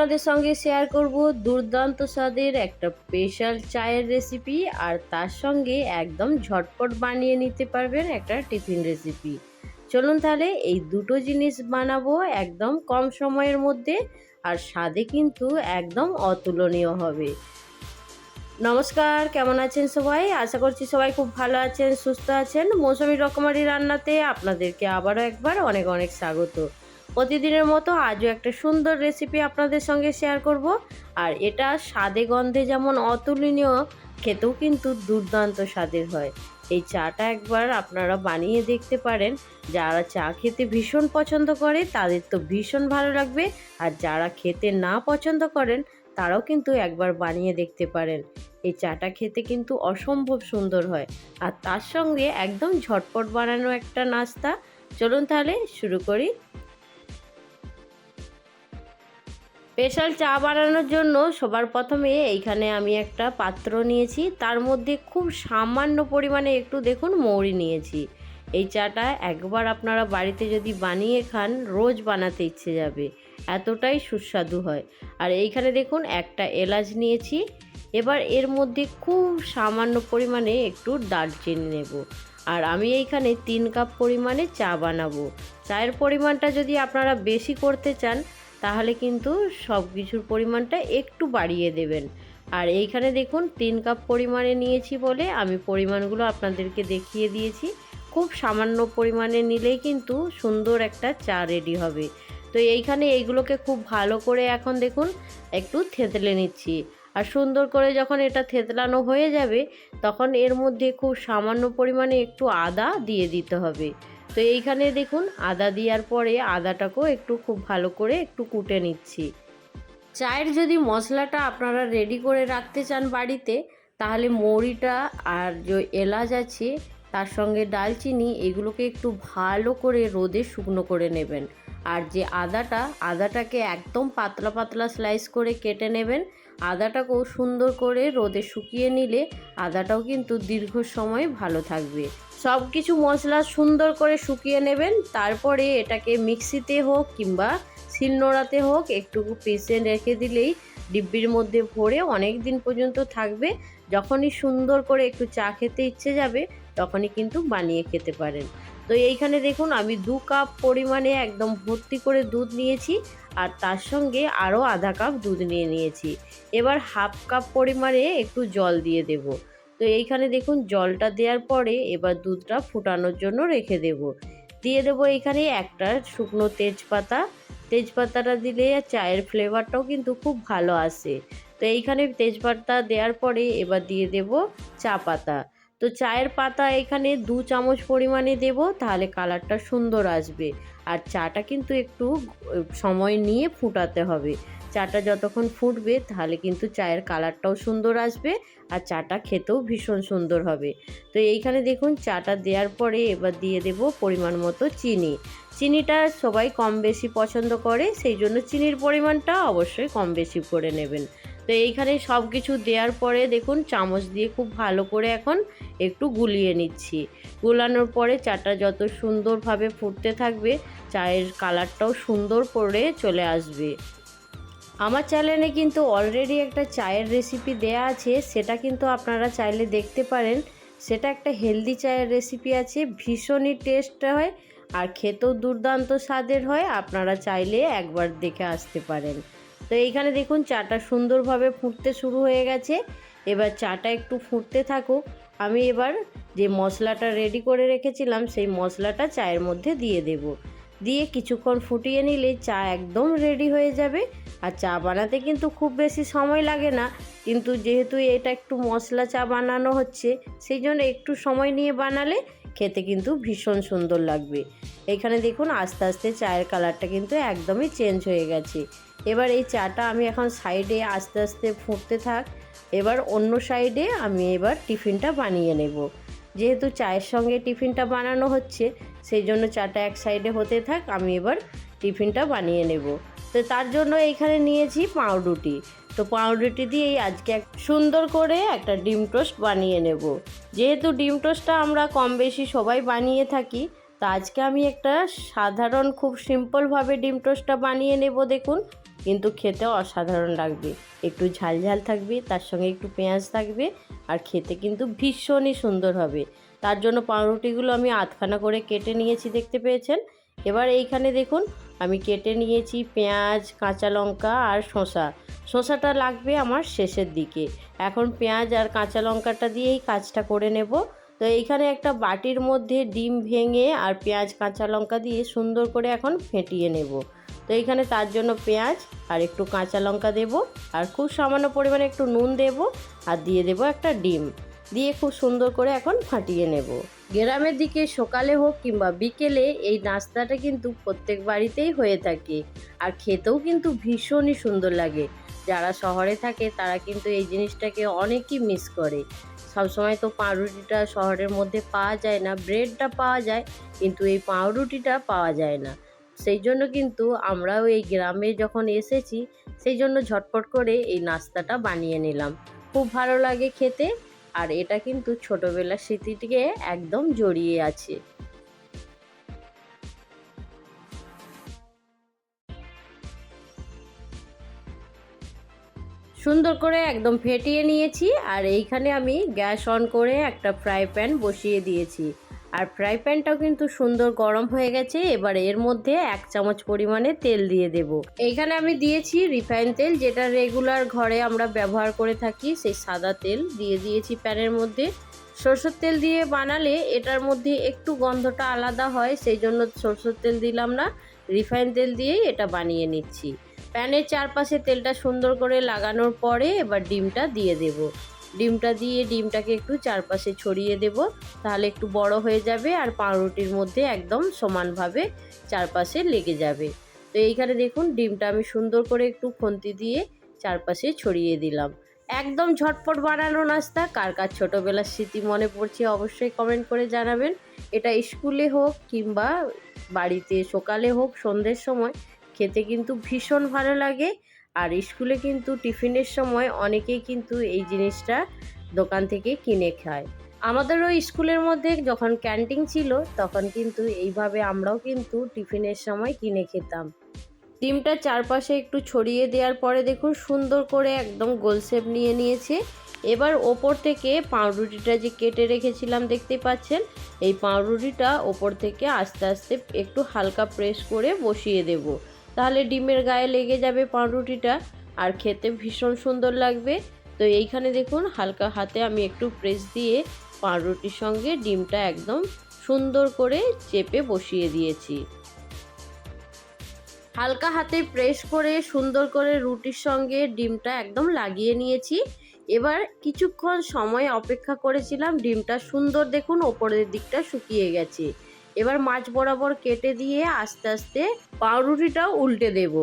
আপনাদের সঙ্গে শেয়ার করব দুর্দান্ত স্বাদের একটা স্পেশাল চায়ের রেসিপি আর তার সঙ্গে একদম ঝটপট বানিয়ে নিতে পারবেন একটা টিফিন রেসিপি চলুন তাহলে এই দুটো জিনিস বানাবো একদম কম সময়ের মধ্যে আর স্বাদে কিন্তু একদম অতুলনীয় হবে। নমস্কার, কেমন আছেন সবাই? আশা করছি সবাই খুব ভালো আছেন, সুস্থ আছেন। মৌসুমি রকমারি রান্নাতে আপনাদেরকে আবারও একবার অনেক অনেক স্বাগত। প্রতিদিনের মতো আজও একটা সুন্দর রেসিপি আপনাদের সঙ্গে শেয়ার করব। আর এটা স্বাদে গন্ধে যেমন অতুলনীয়, খেতেও কিন্তু দুর্দান্ত স্বাদের হয়। এই চাটা একবার আপনারা বানিয়ে দেখতে পারেন। যারা চা খেতে ভীষণ পছন্দ করে, তাদের তো ভীষণ ভালো লাগবে। আর যারা খেতে না পছন্দ করেন, তারাও কিন্তু একবার বানিয়ে দেখতে পারেন। এই চাটা খেতে কিন্তু অসম্ভব সুন্দর হয়। আর তার সঙ্গে একদম ঝটপট বানানো একটা নাস্তা। চলুন তাহলে শুরু করি। স্পেশাল চা বানানোর জন্য সবার প্রথমে এইখানে আমি একটা পাত্র নিয়েছি। তার মধ্যে খুব সামান্য পরিমাণে একটু দেখুন মৌরি নিয়েছি। এই চাটা একবার আপনারা বাড়িতে যদি বানিয়ে খান, রোজ বানাতে ইচ্ছে যাবে। এতটাই সুস্বাদু হয়। আর এইখানে দেখুন একটা এলাচ নিয়েছি। এবার এর মধ্যে খুব সামান্য পরিমাণে একটু দারচিনি নেব। আর আমি এইখানে তিন কাপ পরিমাণে চা বানাবো। চায়ের পরিমাণটা যদি আপনারা বেশি করতে চান তাহলে কিন্তু সব কিছুর পরিমাণটা একটু বাড়িয়ে দেবেন। আর এইখানে দেখুন, তিন কাপ পরিমাণে নিয়েছি বলে আমি পরিমাণগুলো আপনাদেরকে দেখিয়ে দিয়েছি। খুব সামান্য পরিমাণে নিলেই কিন্তু সুন্দর একটা চা রেডি হবে। তো এইখানে এইগুলোকে খুব ভালো করে এখন দেখুন, একটু থেতলে নিচ্ছি। আর সুন্দর করে যখন এটা থেতলানো হয়ে যাবে, তখন এর মধ্যে খুব সামান্য পরিমাণে একটু আদা দিয়ে দিতে হবে। তো এইখানে দেখুন, আদা দেওয়ার পরে আদাটাকেও একটু খুব ভালো করে একটু কুটে নিচ্ছি। চায়ের যদি মশলাটা আপনারা রেডি করে রাখতে চান বাড়িতে, তাহলে মৌরিটা আর যে এলাচ আছে, তার সঙ্গে ডালচিনি, এগুলোকে একটু ভালো করে রোদে শুকনো করে নেবেন। আর যে আদাটা, আদাটাকে একদম পাতলা পাতলা স্লাইস করে কেটে নেবেন। আদাটাকেও সুন্দর করে রোদে শুকিয়ে নিলে আদাটাও কিন্তু দীর্ঘ সময় ভালো থাকবে। সব কিছু মশলা সুন্দর করে শুকিয়ে নেবেন। তারপরে এটাকে মিক্সিতে হোক কিংবা শিলনোড়াতে হোক, একটু পিষে রেখে দিলেই ডিব্বির মধ্যে ভরে অনেক দিন পর্যন্ত থাকবে। যখনই সুন্দর করে একটু চা খেতে ইচ্ছে যাবে, তখনই কিন্তু বানিয়ে খেতে পারেন। তো এইখানে দেখুন, আমি দু কাপ পরিমাণে একদম ভর্তি করে দুধ নিয়েছি আর তার সঙ্গে আরও আধা কাপ দুধ নিয়ে নিয়েছি। এবার হাফ কাপ পরিমাণে একটু জল দিয়ে দেব। তো এইখানে দেখুন জলটা দেওয়ার পরে এবার দুধটা ফুটানোর জন্য রেখে দেব। দিয়ে দেবো এইখানে একটা শুকনো তেজপাতা। তেজপাতাটা দিলে চায়ের ফ্লেভারটাও কিন্তু খুব ভালো আসে। তো এইখানে তেজপাতা দেওয়ার পরে এবার দিয়ে দেব চা পাতা। তো চায়ের পাতা এখানে দু চামচ পরিমাণে দেব, তাহলে কালারটা সুন্দর আসবে। আর চাটা কিন্তু একটু সময় নিয়ে ফুটাতে হবে। চাটা যতক্ষণ ফুটবে, তাহলে কিন্তু চায়ের কালারটাও সুন্দর আসবে আর চাটা খেতেও ভীষণ সুন্দর হবে। তো এইখানে দেখুন, চাটা দেওয়ার পরে এবার দিয়ে দেব পরিমাণ মতো চিনি। চিনিটা সবাই কম বেশি পছন্দ করে, সেই জন্য চিনির পরিমাণটা অবশ্যই কম বেশি করে নেবেন। তো এইখানে সব কিছু দেওয়ার পরে দেখুন, চামচ দিয়ে খুব ভালো করে এখন একটু গুলিয়ে নিচ্ছি। গুলানোর পরে চাটা যত সুন্দরভাবে ফুটতে থাকবে, চায়ের কালারটাও সুন্দর করে চলে আসবে। আমার চ্যানেলে কিন্তু অলরেডি একটা চায়ের রেসিপি দেয়া আছে, সেটা কিন্তু আপনারা চাইলে দেখতে পারেন। সেটা একটা হেলদি চায়ের রেসিপি আছে, ভীষণই টেস্ট হয় আর খেতেও দুর্দান্ত স্বাদের হয়, আপনারা চাইলে একবার দেখে আসতে পারেন। তো এইখানে দেখুন চাটা সুন্দরভাবে ফুটতে শুরু হয়ে গেছে। এবার চাটা একটু ফুটতে থাকুক। আমি এবার যে মশলাটা রেডি করে রেখেছিলাম, সেই মশলাটা চায়ের মধ্যে দিয়ে দেব। দিয়ে কিছুক্ষণ ফুটিয়ে নিলে চা একদম রেডি হয়ে যাবে। আর চা বানাতে কিন্তু খুব বেশি সময় লাগে না। কিন্তু যেহেতু এটা একটু মশলা চা বানানো হচ্ছে, সেই জন্য একটু সময় নিয়ে বানালে খেতে কিন্তু ভীষণ সুন্দর লাগবে। এখানে দেখুন আস্তে আস্তে চায়ের কালারটা কিন্তু একদমই চেঞ্জ হয়ে গেছে। এবার এই চাটা আমি এখন সাইডে আস্তে আস্তে ফুটতে থাক। এবার অন্য সাইডে আমি এবার টিফিনটা বানিয়ে নেব। যেহেতু চায়ের সঙ্গে টিফিনটা বানানো হচ্ছে, সেই জন্য চাটা এক সাইডে হতে থাক, আমি এবার টিফিনটা বানিয়ে নেব। তো তার জন্য এইখানে নিয়েছি পাউরুটি। তো পাউরুটি দিয়েই আজকে এক সুন্দর করে একটা ডিম টোস্ট বানিয়ে নেব। যেহেতু ডিম টোস্টটা আমরা কম বেশি সবাই বানিয়ে থাকি, তো আজকে আমি একটা সাধারণ, খুব সিম্পলভাবে ডিম টোস্টটা বানিয়ে নেব দেখুন। কিন্তু খেতে অসাধারণ লাগবে। একটু ঝাল ঝাল থাকবে, তার সঙ্গে একটু পেঁয়াজ থাকবে আর খেতে কিন্তু ভীষণই সুন্দর হবে। তার জন্য পাউরুটিগুলো আমি আধখানা করে কেটে নিয়েছি, দেখতে পেয়েছেন? এবার এইখানে দেখুন, আমি কেটে নিয়েছি পেঁয়াজ, কাঁচা লঙ্কা আর শসা। শসাটা লাগবে আমার শেষের দিকে। এখন পেঁয়াজ আর কাঁচা লঙ্কাটা দিয়েই কাজটা করে নেব। তো এইখানে একটা বাটির মধ্যে ডিম ভেঙে আর পেঁয়াজ, কাঁচা লঙ্কা দিয়ে সুন্দর করে এখন ফেটিয়ে নেব। তো এইখানে তার জন্য পেঁয়াজ আর একটু কাঁচা লঙ্কা দেব আর খুব সামান্য পরিমাণে একটু নুন দেব আর দিয়ে দেব একটা ডিম। দিয়ে খুব সুন্দর করে এখন ফাটিয়ে নেব। গ্রামের দিকে সকালে হোক কিংবা বিকেলে এই নাস্তাটা কিন্তু প্রত্যেক বাড়িতেই হয়ে থাকে আর খেতেও কিন্তু ভীষণই সুন্দর লাগে। যারা শহরে থাকে তারা কিন্তু এই জিনিসটাকে অনেকই মিস করে। সবসময় তো পাউরুটিটা শহরের মধ্যে পাওয়া যায় না ব্রেডটা পাওয়া যায়, কিন্তু এই পাউরুটিটা পাওয়া যায় না। সেই জন্য কিন্তু আমরাও এই গ্রামে যখন এসেছি, সেই জন্য ঝটপট করে এই নাস্তাটা বানিয়ে নিলাম। খুব ভালো লাগে খেতে আর এটা কিন্তু ছোটোবেলার স্মৃতিটিকে একদম জড়িয়ে আছে। সুন্দর করে একদম ফেটিয়ে নিয়েছি আর এইখানে আমি গ্যাস অন করে একটা ফ্রাই প্যান বসিয়ে দিয়েছি। আর ফ্রাই প্যানটাও কিন্তু সুন্দর গরম হয়ে গেছে, এবার এর মধ্যে এক চামচ পরিমাণে তেল দিয়ে দেব। এইখানে আমি দিয়েছি রিফাইন তেল, যেটা রেগুলার ঘরে আমরা ব্যবহার করে থাকি, সেই সাদা তেল। দিয়ে দিয়েছি প্যানের মধ্যে। সরষের তেল দিয়ে বানালে এটার মধ্যে একটু গন্ধটা আলাদা হয়, সেই জন্য সরষের তেল দিলাম না। রিফাইন তেল দিয়েই এটা বানিয়ে নিচ্ছি। প্যানের চারপাশে তেলটা সুন্দর করে লাগানোর পরে এবার ডিমটা দিয়ে দেব। ডিমটা দিয়ে ডিমটাকে একটু চারপাশে ছড়িয়ে দেব, তাহলে একটু বড় হয়ে যাবে আর পাউরুটির মধ্যে একদম সমানভাবে চারপাশে লেগে যাবে। তো এইখানে দেখুন ডিমটা আমি সুন্দর করে একটু খন্তি দিয়ে চারপাশে ছড়িয়ে দিলাম। একদম ঝটপট বানানো নাস্তা, কার কার ছোটোবেলার স্মৃতি মনে পড়ছে অবশ্যই কমেন্ট করে জানাবেন। এটা স্কুলে হোক কিংবা বাড়িতে সকালে হোক সন্ধ্যের সময়, খেতে কিন্তু ভীষণ ভালো লাগে। আর স্কুলে কিন্তু টিফিনের সময় অনেকেই কিন্তু এই জিনিসটা দোকান থেকে কিনে খায়। আমাদেরও স্কুলের মধ্যে যখন ক্যান্টিন ছিল, তখন কিন্তু এইভাবে আমরাও কিন্তু টিফিনের সময় কিনে খেতাম। ডিমটা চারপাশে একটু ছড়িয়ে দেওয়ার পরে দেখুন সুন্দর করে একদম গোল শেপ নিয়ে নিয়েছে। এবার ওপর থেকে পাউরুটিটা যে কেটে রেখেছিলাম, দেখতে পাচ্ছেন? এই পাউরুটিটা ওপর থেকে আস্তে আস্তে একটু হালকা প্রেস করে বসিয়ে দেব। তাহলে ডিমের গায়ে লেগে যাবে পাউরুটিটা আর খেতে ভীষণ সুন্দর লাগবে। তো এইখানে দেখুন, হালকা হাতে আমি একটু প্রেস দিয়ে পাউরুটির সঙ্গে ডিমটা একদম সুন্দর করে চেপে বসিয়ে দিয়েছি। হালকা হাতে প্রেস করে সুন্দর করে রুটির সঙ্গে ডিমটা একদম লাগিয়ে নিয়েছি। এবার কিছুক্ষণ সময় অপেক্ষা করেছিলাম, ডিমটা সুন্দর দেখুন ওপরের দিকটা শুকিয়ে গেছে। এবার মাছ বরাবর কেটে দিয়ে আস্তে আস্তে পাউরুটিটাও উল্টে দেব।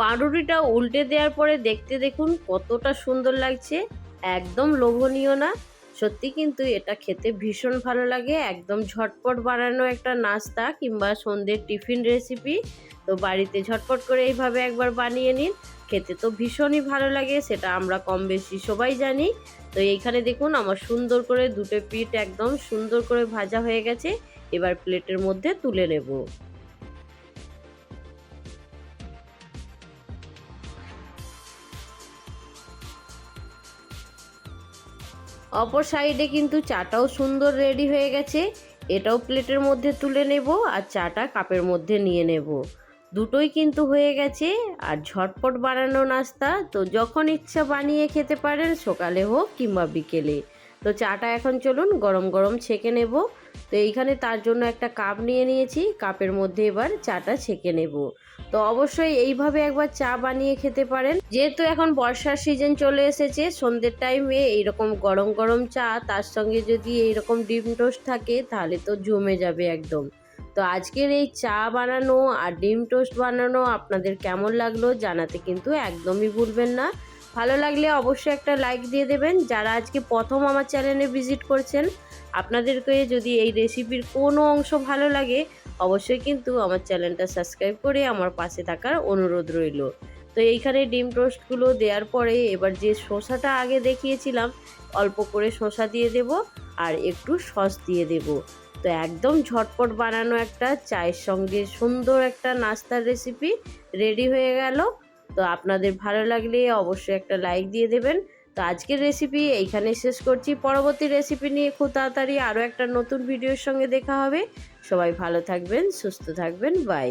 পাউরুটিটা উল্টে দেওয়ার পরে দেখতে দেখুন কতটা সুন্দর লাগছে, একদম লোভনীয় না। সত্যি কিন্তু এটা খেতে ভীষণ ভালো লাগে, একদম ঝটপট বানানো একটা নাস্তা কিংবা সন্ধ্যের টিফিন রেসিপি তো বাড়িতে ঝটপট করে এইভাবে একবার বানিয়ে নিন। খেতে তো ভীষণই ভালো লাগে, সেটা আমরা কম বেশি সবাই জানি। তো এইখানে দেখুন আমার সুন্দর করে দুটো পিঠ একদম সুন্দর করে ভাজা হয়ে গেছে, এবার প্লেটের মধ্যে তুলে নেব। অপর সাইডে কিন্তু চাটাও সুন্দর রেডি হয়ে গেছে, এটাও প্লেটের মধ্যে তুলে নেব আর চাটা কাপের মধ্যে নিয়ে নেব। দুটোই কিন্তু হয়ে গেছে। আর ঝটপট বানানো নাস্তা, তো যখন ইচ্ছা বানিয়ে খেতে পারেন, সকালে হোক কিংবা বিকেলে। তো চাটা এখন চলুন গরম গরম ছেঁকে নেব। তো এইখানে তার জন্য একটা কাপ নিয়ে নিয়েছি। কাপের মধ্যে এবার চাটা ছেঁকে নেব। তো অবশ্যই এইভাবে একবার চা বানিয়ে খেতে পারেন। যেহেতু এখন বর্ষার সিজন চলে এসেছে, সন্ধ্যের টাইমে এইরকম গরম গরম চা, তার সঙ্গে যদি এইরকম ডিম টোস্ট থাকে, তাহলে তো জমে যাবে একদম। তো আজকের এই চা বানানো আর ডিম টোস্ট বানানো আপনাদের কেমন লাগল জানাতে কিন্তু একদমই ভুলবেন না। ভালো লাগলে অবশ্যই একটা লাইক দিয়ে দেবেন। যারা আজকে প্রথম আমার চ্যানেলে ভিজিট করছেন, আপনাদেরকে যদি এই রেসিপির কোনো অংশ ভালো লাগে, অবশ্যই কিন্তু আমার চ্যানেলটা সাবস্ক্রাইব করে আমার পাশে থাকার অনুরোধ রইল। তো এইখানে ডিম টোস্টগুলো দেওয়ার পরে এবার যে শসাটা আগে দেখিয়েছিলাম, অল্প করে শসা দিয়ে দেব আর একটু সস দিয়ে দেব। তো একদম ঝটপট বানানো একটা চায়ের সঙ্গে সুন্দর একটা নাস্তার রেসিপি রেডি হয়ে গেল। তো আপনাদের ভালো লাগলে অবশ্যই একটা লাইক দিয়ে দেবেন। তো আজকের রেসিপি এইখানে শেষ করছি। পরবর্তী রেসিপি নিয়ে খুব তাড়াতাড়ি আরও একটা নতুন ভিডিওর সঙ্গে দেখা হবে। সবাই ভালো থাকবেন, সুস্থ থাকবেন বাই